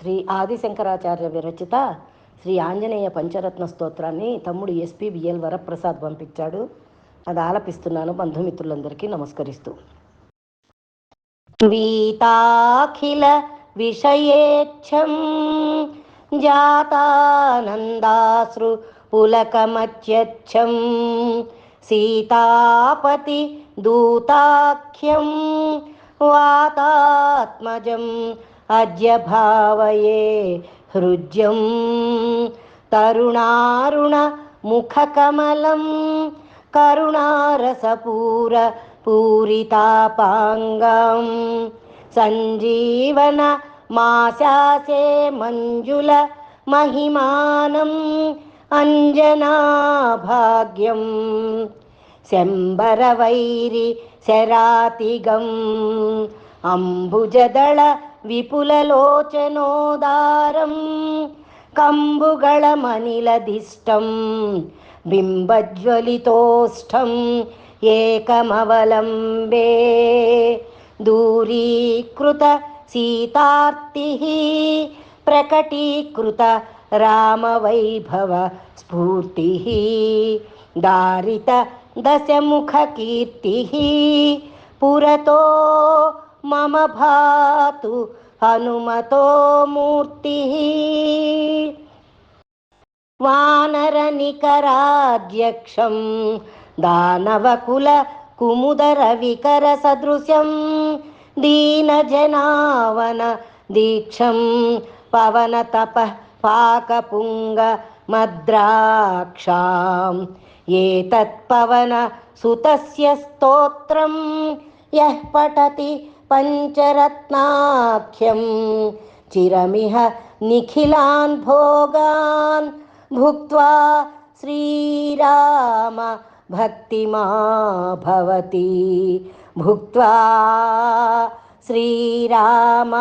శ్రీ ఆదిశంకరాచార్య విరచిత శ్రీ ఆంజనేయ పంచరత్న స్తోత్రాన్ని తమ్ముడు SP BL Varaprasad పంపించాడు. అది ఆలపిస్తున్నాను. బంధుమిత్రులందరికీ నమస్కరిస్తూ. వీతాఖిల విషయేచ్ఛం జాతానందాశ్రు పులకమత్యచ్చం సీతాపతి దూతాఖ్యం వాతాత్మజం अद्य भावये हृज्यं तरुणारुणमुखकमलं करुणारसपूर पूरितापाङ्गं सञ्जीवन माशासे मञ्जुल महिमानम् अञ्जनाभाग्यं शम्बरवैरि शरातिगम् अम्बुजदळ శంబరవైరి శరాతిగం అంబుజదళ విపులలోచనోదారం కంబుగళమనిలదిష్టం బింబజ్వలితోష్టం ఏకమవలంబే. దూరీకృత సీతార్తి ప్రకటీకృత రామవైభవ స్ఫూర్తి దారిత దశముఖకీర్తి పురతో మమ భాతు హనుమతో మూర్తి వానరనికరాధ్యక్షం దానవకుల కుముదర వికర సదృశం దీనజనావన దీక్షం పవన తప పాకపుంగ మద్రాక్షాం ఏతత్పవన సుతస్య స్తోత్రం యః పఠతి पञ्चरत्नाख्यं चिरमिह निखिलान् भोगान् भुक्त्वा श्रीराम भक्तिमा भवति। भुक्त्वा श्रीराम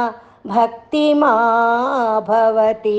भक्तिमा भवति।